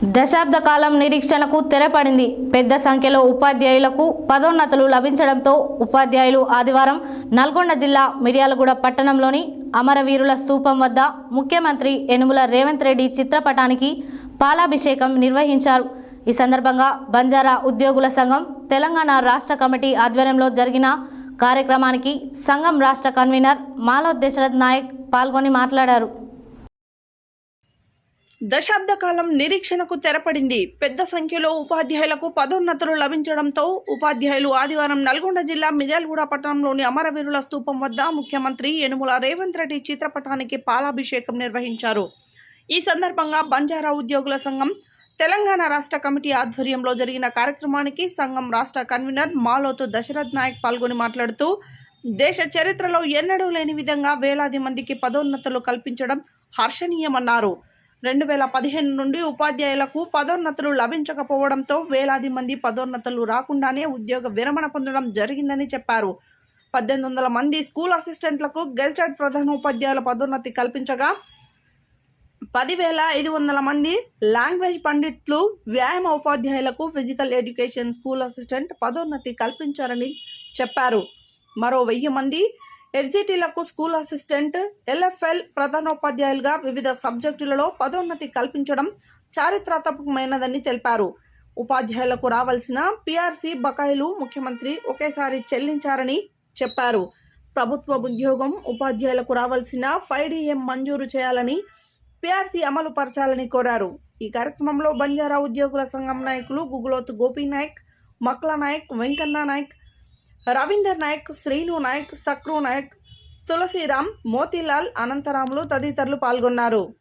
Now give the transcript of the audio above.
దశాబ్ద కాలం నిరీక్షణకు తెరపడింది. పెద్ద సంఖ్యలో ఉపాధ్యాయులకు పదోన్నతులు లభించడంతో ఉపాధ్యాయులు ఆదివారం నల్గొండ జిల్లా మిర్యాలగూడ పట్టణంలోని అమరవీరుల స్తూపం వద్ద ముఖ్యమంత్రి యనుమల రేవంత్ రెడ్డి చిత్రపటానికి పాలాభిషేకం నిర్వహించారు. ఈ సందర్భంగా బంజారా ఉద్యోగుల సంఘం తెలంగాణ రాష్ట్ర కమిటీ ఆధ్వర్యంలో జరిగిన కార్యక్రమానికి సంఘం రాష్ట్ర కన్వీనర్ మాలోద్ దశరథ్ నాయక్ పాల్గొని మాట్లాడారు. దశాబ్ద కాలం నిరీక్షణకు తెరపడింది. పెద్ద సంఖ్యలో ఉపాధ్యాయులకు పదోన్నతులు లభించడంతో ఉపాధ్యాయులు ఆదివారం నల్గొండ జిల్లా మిర్యాలగూడ పట్టణంలోని అమరవీరుల స్తూపం వద్ద ముఖ్యమంత్రి యనుమల రేవంత్ రెడ్డి చిత్రపటానికి పాలాభిషేకం నిర్వహించారు. ఈ సందర్భంగా బంజారా ఉద్యోగుల సంఘం తెలంగాణ రాష్ట్ర కమిటీ ఆధ్వర్యంలో జరిగిన కార్యక్రమానికి సంఘం రాష్ట్ర కన్వీనర్ మాలోతు దశరథ్ నాయక్ పాల్గొని మాట్లాడుతూ దేశ చరిత్రలో ఎన్నడూ లేని విధంగా వేలాది మందికి పదోన్నతులు కల్పించడం హర్షణీయమన్నారు. రెండు వేల పదిహేను నుండి ఉపాధ్యాయులకు పదోన్నతులు లభించకపోవడంతో వేలాది మంది పదోన్నతులు రాకుండానే ఉద్యోగ విరమణ పొందడం జరిగిందని చెప్పారు. పద్దెనిమిది వందల మంది స్కూల్ అసిస్టెంట్లకు గెజిటెడ్ ప్రధాన ఉపాధ్యాయుల పదోన్నతి కల్పించగా పదివేల ఐదు వందల మంది లాంగ్వేజ్ పండిట్లు వ్యాయామ ఉపాధ్యాయులకు ఫిజికల్ ఎడ్యుకేషన్ స్కూల్ అసిస్టెంట్ పదోన్నతి కల్పించారని చెప్పారు. మరో వెయ్యి మంది ఎస్జిటీలకు స్కూల్ అసిస్టెంట్ ఎల్ఎఫ్ఎల్ ప్రధానోపాధ్యాయులుగా వివిధ సబ్జెక్టులలో పదోన్నతి కల్పించడం చారిత్రాత్మకమైనదని తెలిపారు. ఉపాధ్యాయులకు రావాల్సిన పీఆర్సీ బకాయిలు ముఖ్యమంత్రి ఒకేసారి చెల్లించారని చెప్పారు. ప్రభుత్వ ఉద్యోగం ఉపాధ్యాయులకు రావాల్సిన ఫైవ్ డిఎం మంజూరు చేయాలని పీఆర్సీ అమలు పరచాలని కోరారు. ఈ కార్యక్రమంలో బంజారా ఉద్యోగుల సంఘం నాయకులు గుగులోత్ గోపీనాయక్ మక్ల నాయక్ వెంకన్న నాయక్ రవీందర్ నాయక్ శ్రీను నాయక్ సక్రు నాయక్ తులసీరామ్ మోతీలాల్ అనంతరాములు తదితరులు పాల్గొన్నారు.